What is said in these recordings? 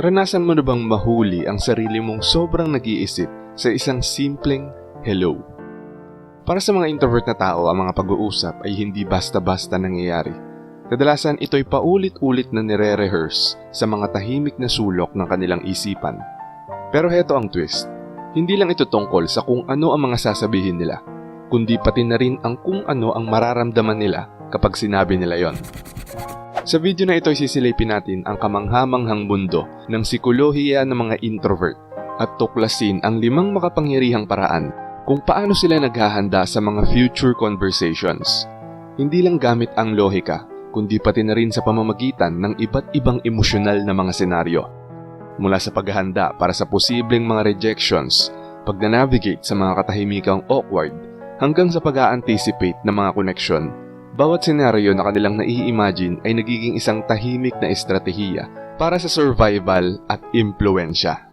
Naranasan mo na bang mahuli ang sarili mong sobrang nag-iisip sa isang simpleng hello? Para sa mga introvert na tao, ang mga pag-uusap ay hindi basta-basta nangyayari. Kadalasan ito'y paulit-ulit na nire-rehearse sa mga tahimik na sulok ng kanilang isipan. Pero heto ang twist. Hindi lang ito tungkol sa kung ano ang mga sasabihin nila, kundi pati na rin ang kung ano ang mararamdaman nila kapag sinabi nila yon. Sa video na ito sisilipin natin ang kamanghamanghang mundo ng sikolohiya ng mga introvert at tuklasin ang limang makapangyarihang paraan kung paano sila naghahanda sa mga future conversations. Hindi lang gamit ang lohika, kundi pati na rin sa pamamagitan ng iba't ibang emosyonal na mga senaryo. Mula sa paghahanda para sa posibleng mga rejections, pagna-navigate sa mga katahimikang awkward, hanggang sa pag-a-anticipate ng mga koneksyon, bawat senaryo na kanilang nai-imagine ay nagiging isang tahimik na estratehiya para sa survival at impluensya.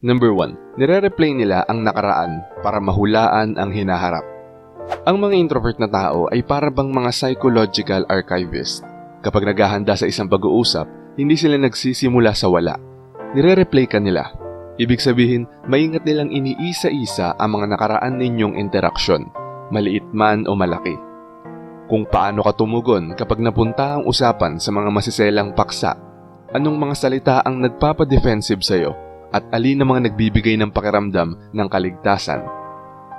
Number 1. Nire-replay nila ang nakaraan para mahulaan ang hinaharap. Ang mga introvert na tao ay para bang mga psychological archivist. Kapag naghahanda sa isang pag-uusap, hindi sila nagsisimula sa wala. Nire-replay ka nila. Ibig sabihin, maingat nilang iniisa-isa ang mga nakaraan ninyong interaksyon, maliit man o malaki. Kung paano ka tumugon kapag napunta ang usapan sa mga masiselang paksa, anong mga salita ang nagpapadefensive sa'yo, at alin ang mga nagbibigay ng pakiramdam ng kaligtasan.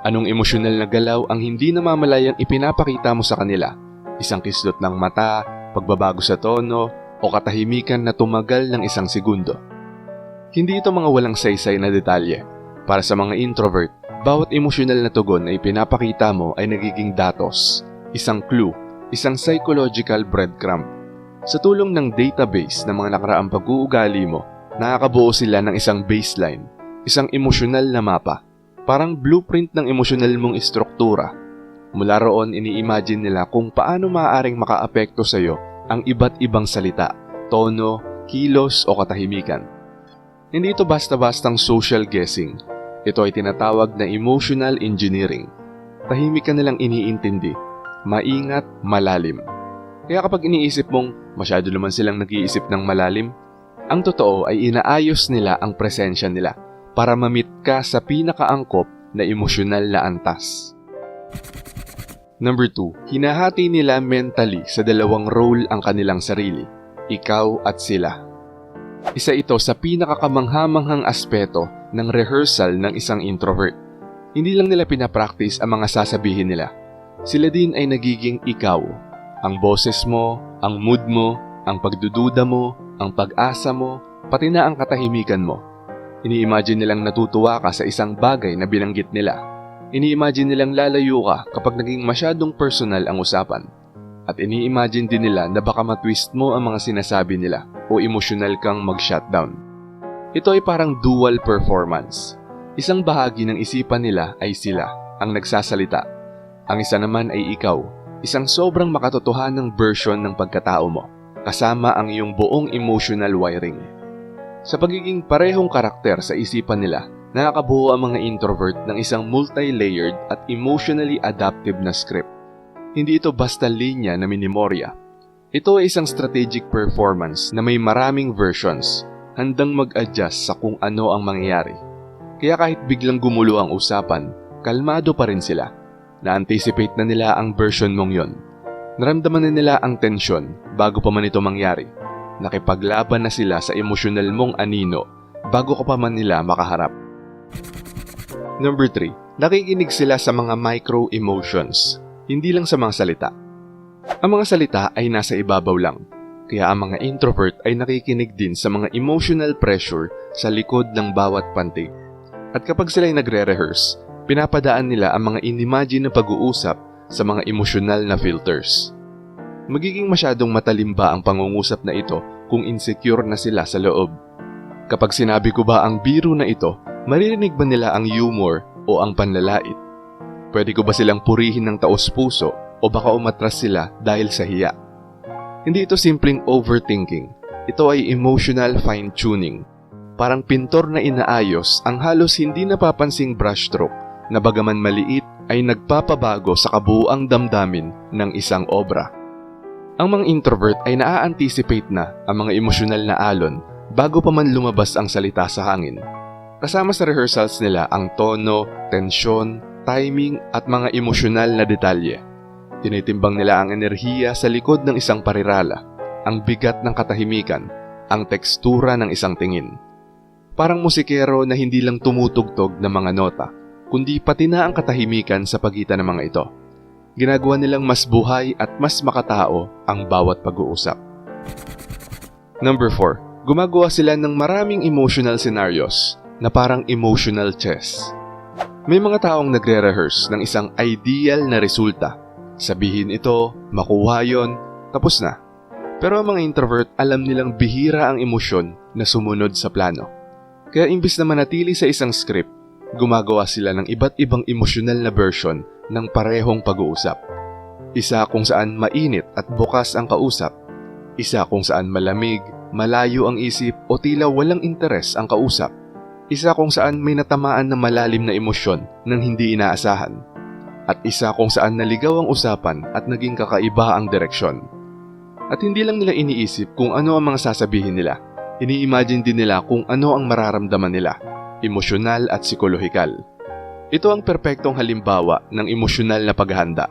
Anong emosyonal na galaw ang hindi namamalayang ipinapakita mo sa kanila? Isang kislot ng mata, pagbabago sa tono, o katahimikan na tumagal ng isang segundo. Hindi ito mga walang saysay na detalye. Para sa mga introvert, bawat emosyonal na tugon na ipinapakita mo ay nagiging datos, isang clue, isang psychological breadcrumb. Sa tulong ng database ng mga nakaraang pag-uugali mo, nakakabuo sila ng isang baseline, isang emosyonal na mapa, parang blueprint ng emosyonal mong istruktura. Mula roon, ini-imagine nila kung paano maaaring makaapekto sa iyo ang iba't ibang salita, tono, kilos o katahimikan. Hindi ito basta-bastang social guessing. Ito ay tinatawag na emotional engineering. Tahimik ka nilang iniintindi, maingat, malalim. Kaya kapag iniisip mong masyado naman silang nag-iisip ng malalim, ang totoo ay inaayos nila ang presensya nila para mamit ka sa pinakaangkop na emosyonal na antas. Number 2, hinahati nila mentally sa dalawang role ang kanilang sarili, ikaw at sila. Isa ito sa pinakakamanghamanghang aspeto ng rehearsal ng isang introvert. Hindi lang nila pinapractice ang mga sasabihin nila. Sila din ay nagiging ikaw. Ang boses mo, ang mood mo, ang pagdududa mo, ang pag-asa mo, pati na ang katahimikan mo. Ini-imagine nilang natutuwa ka sa isang bagay na binanggit nila. Ini-imagine nilang lalayo ka kapag naging masyadong personal ang usapan. At ini-imagine din nila na baka matwist mo ang mga sinasabi nila o emosyonal kang mag-shutdown. Ito ay parang dual performance. Isang bahagi ng isipan nila ay sila, ang nagsasalita. Ang isa naman ay ikaw, isang sobrang makatotohanang version ng pagkatao mo kasama ang iyong buong emotional wiring. Sa pagiging parehong karakter sa isipan nila, nakakabuo ang mga introvert ng isang multi-layered at emotionally adaptive na script. Hindi ito basta linya na minimorya. Ito ay isang strategic performance na may maraming versions, handang mag-adjust sa kung ano ang mangyayari. Kaya kahit biglang gumulo ang usapan, kalmado pa rin sila. Na-anticipate na nila ang version mong yon. Naramdaman na nila ang tensyon bago pa man ito mangyari. Nakipaglaban na sila sa emosyonal mong anino bago ka pa man nila makaharap. Number 3. Nakikinig sila sa mga micro-emotions, hindi lang sa mga salita. Ang mga salita ay nasa ibabaw lang, kaya ang mga introvert ay nakikinig din sa mga emotional pressure sa likod ng bawat pantig. At kapag sila ay nagre-rehearse, pinapadaan nila ang mga inimagine na pag-uusap sa mga emosyonal na filters. Magiging masyadong matalim ba ang pangungusap na ito kung insecure na sila sa loob? Kapag sinabi ko ba ang biro na ito, maririnig ba nila ang humor o ang panlalait? Pwede ko ba silang purihin ng taos puso o baka umatras sila dahil sa hiya? Hindi ito simpleng overthinking. Ito ay emotional fine-tuning. Parang pintor na inaayos ang halos hindi napapansing brushstroke na bagaman maliit ay nagpapabago sa kabuuang damdamin ng isang obra. Ang mga introvert ay naa-anticipate na ang mga emosyonal na alon bago pa man lumabas ang salita sa hangin. Kasama sa rehearsals nila ang tono, tensyon, timing at mga emosyonal na detalye. Tinitimbang nila ang enerhiya sa likod ng isang parirala, ang bigat ng katahimikan, ang tekstura ng isang tingin. Parang musikero na hindi lang tumutugtog ng mga nota, kundi pati na ang katahimikan sa pagitan ng mga ito. Ginagawa nilang mas buhay at mas makatao ang bawat pag-uusap. Number 4. Gumagawa sila ng maraming emotional scenarios na parang emotional chess. May mga taong nagre-rehearse ng isang ideal na resulta. Sabihin ito, makuha yon, tapos na. Pero ang mga introvert alam nilang bihira ang emosyon na sumunod sa plano. Kaya imbis na manatili sa isang script, gumagawa sila ng iba't ibang emosyonal na version ng parehong pag-uusap. Isa kung saan mainit at bukas ang kausap. Isa kung saan malamig, malayo ang isip o tila walang interes ang kausap. Isa kung saan may natamaan na malalim na emosyon nang hindi inaasahan. At isa kung saan naligaw ang usapan at naging kakaiba ang direksyon. At hindi lang nila iniisip kung ano ang mga sasabihin nila. Ini-imagine din nila kung ano ang mararamdaman nila, emosyonal at psikolohikal. Ito ang perpektong halimbawa ng emosyonal na paghahanda.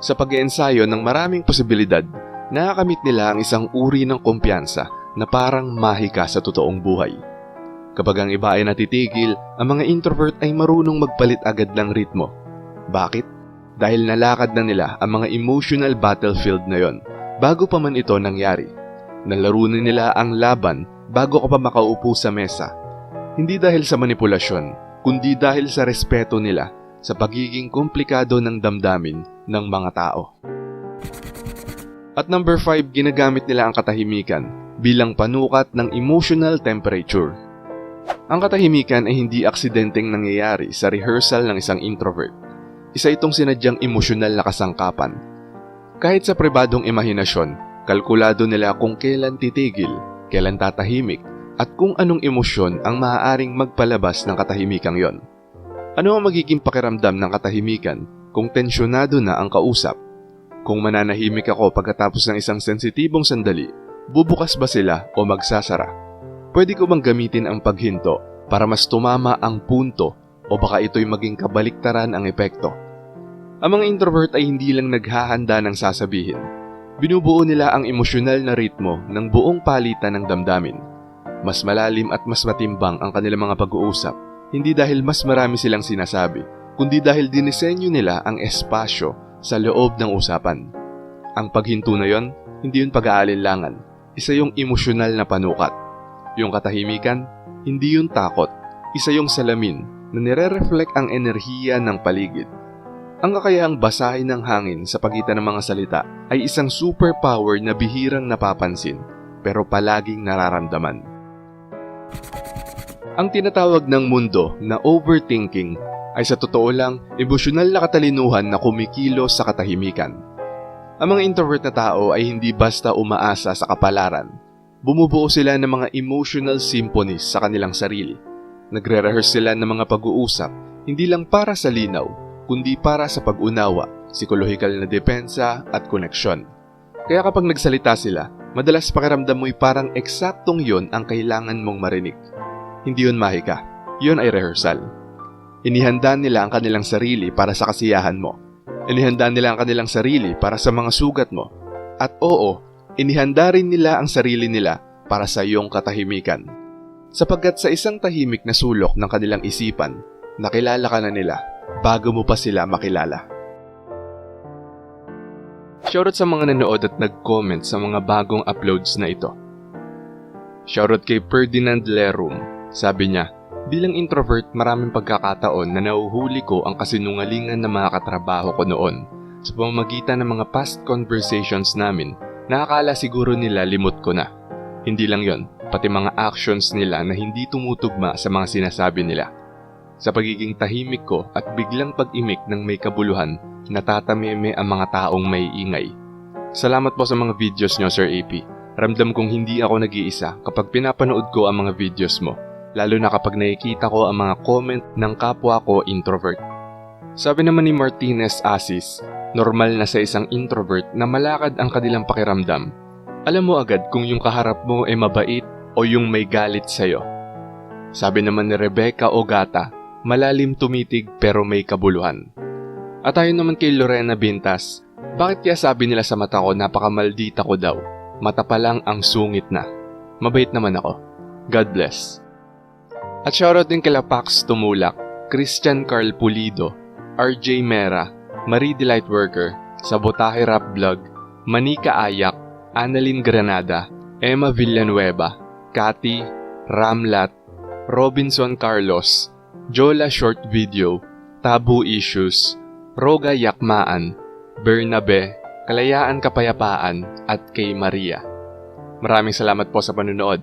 Sa pag-iensayo ng maraming posibilidad, nakakamit nila ang isang uri ng kumpiyansa na parang mahika sa totoong buhay. Kapag ang iba ay natitigil, ang mga introvert ay marunong magpalit agad ng ritmo. Bakit? Dahil nalakad na nila ang mga emotional battlefield na yon bago pa man ito nangyari. Nalaro na nila ang laban bago ka pa makaupo sa mesa. Hindi dahil sa manipulasyon, kundi dahil sa respeto nila sa pagiging komplikado ng damdamin ng mga tao. At number 5, ginagamit nila ang katahimikan bilang panukat ng emotional temperature. Ang katahimikan ay hindi aksidenteng nangyayari sa rehearsal ng isang introvert. Isa itong sinadyang emosyonal na kasangkapan. Kahit sa pribadong imahinasyon, kalkulado nila kung kailan titigil, kailan tatahimik, at kung anong emosyon ang maaaring magpalabas ng katahimikang yon. Ano ang magiging pakiramdam ng katahimikan kung tensyonado na ang kausap? Kung mananahimik ako pagkatapos ng isang sensitibong sandali, bubukas ba sila o magsasara? Pwede ko bang gamitin ang paghinto para mas tumama ang punto o baka ito'y maging kabaliktaran ang epekto? Ang mga introvert ay hindi lang naghahanda ng sasabihin. Binubuo nila ang emosyonal na ritmo ng buong palitan ng damdamin. Mas malalim at mas matimbang ang kanilang mga pag-uusap, hindi dahil mas marami silang sinasabi, kundi dahil dinisenyo nila ang espasyo sa loob ng usapan. Ang paghinto na yon, hindi yun pag-aalinlangan, isa yung emosyonal na panukat yung katahimikan, hindi yung takot, isa yung salamin na nire-reflect ang enerhiya ng paligid. Ang kakayaang basahin ng hangin sa pagitan ng mga salita ay isang superpower na bihirang napapansin pero palaging nararamdaman. Ang tinatawag ng mundo na overthinking ay sa totoo lang emosyonal na katalinuhan na kumikilos sa katahimikan. Ang mga introvert na tao ay hindi basta umaasa sa kapalaran Bumubuo sila ng mga emotional symphonies sa kanilang sarili. Nagre-rehearse sila ng mga pag-uusap, hindi lang para sa linaw, kundi para sa pag-unawa, psikolohikal na depensa at koneksyon. Kaya kapag nagsalita sila, madalas pakiramdam mo'y parang eksaktong yon ang kailangan mong marinig. Hindi yun mahika, yun ay rehearsal. Inihanda nila ang kanilang sarili para sa kasiyahan mo. Inihanda nila ang kanilang sarili para sa mga sugat mo. At oo, inihanda rin nila ang sarili nila para sa iyong katahimikan. Sapagkat sa isang tahimik na sulok ng kanilang isipan, nakilala ka na nila bago mo pa sila makilala. Shoutout sa mga nanood at nag-comment sa mga bagong uploads na ito. Shoutout kay Ferdinand Lerum. Sabi niya, bilang introvert maraming pagkakataon na nauhuli ko ang kasinungalingan ng mga katrabaho ko noon sa pamamagitan ng mga past conversations namin Nakakala siguro nila limot ko na. Hindi lang yon, pati mga actions nila na hindi tumutugma sa mga sinasabi nila. Sa pagiging tahimik ko at biglang pag-imik ng may kabuluhan, natatameme ang mga taong may ingay. Salamat po sa mga videos nyo, Sir AP. Ramdam kong hindi ako nag-iisa kapag pinapanood ko ang mga videos mo, lalo na kapag nakikita ko ang mga comment ng kapwa ko introvert. Sabi naman ni Martinez Asis, normal na sa isang introvert na malakad ang kanilang pakiramdam. Alam mo agad kung yung kaharap mo ay mabait o yung may galit sa'yo. Sabi naman ni Rebecca Ogata, malalim tumitig pero may kabuluhan. At tayo naman kay Lorena Bintas, bakit kaya sabi nila sa mata ko napakamaldita ko daw? Mata pa lang ang sungit na. Mabait naman ako. God bless. At shoutout din kila Pax Tumulak, Christian Carl Pulido, RJ Mera, Marie Delight Worker, Sabotahe Rap Vlog, Manika Ayak, Annalyn Granada, Emma Villanueva, Cathy, Ramlat, Robinson Carlos, Jola Short Video, Tabu Issues, Roga Yakmaan, Bernabe, Kalayaan Kapayapaan, at kay Maria. Maraming salamat po sa panunood.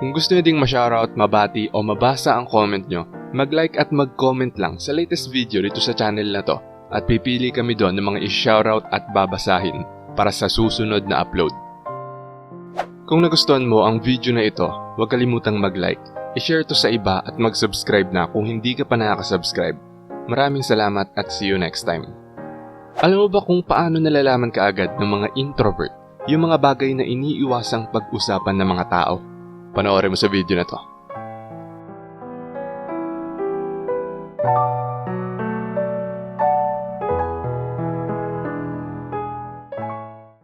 Kung gusto nyo ding ma-shoutout, mabati o mabasa ang comment nyo, mag-like at mag-comment lang sa latest video dito sa channel na to at pipili kami doon ng mga i-shoutout at babasahin para sa susunod na upload. Kung nagustuhan mo ang video na ito, huwag kalimutang mag-like, i-share to sa iba at mag-subscribe na kung hindi ka pa nakaka-subscribe. Maraming salamat at see you next time. Alam mo ba kung paano nalalaman kaagad ng mga introvert yung mga bagay na iniiwasang pag-usapan ng mga tao? Panoorin mo sa video na to.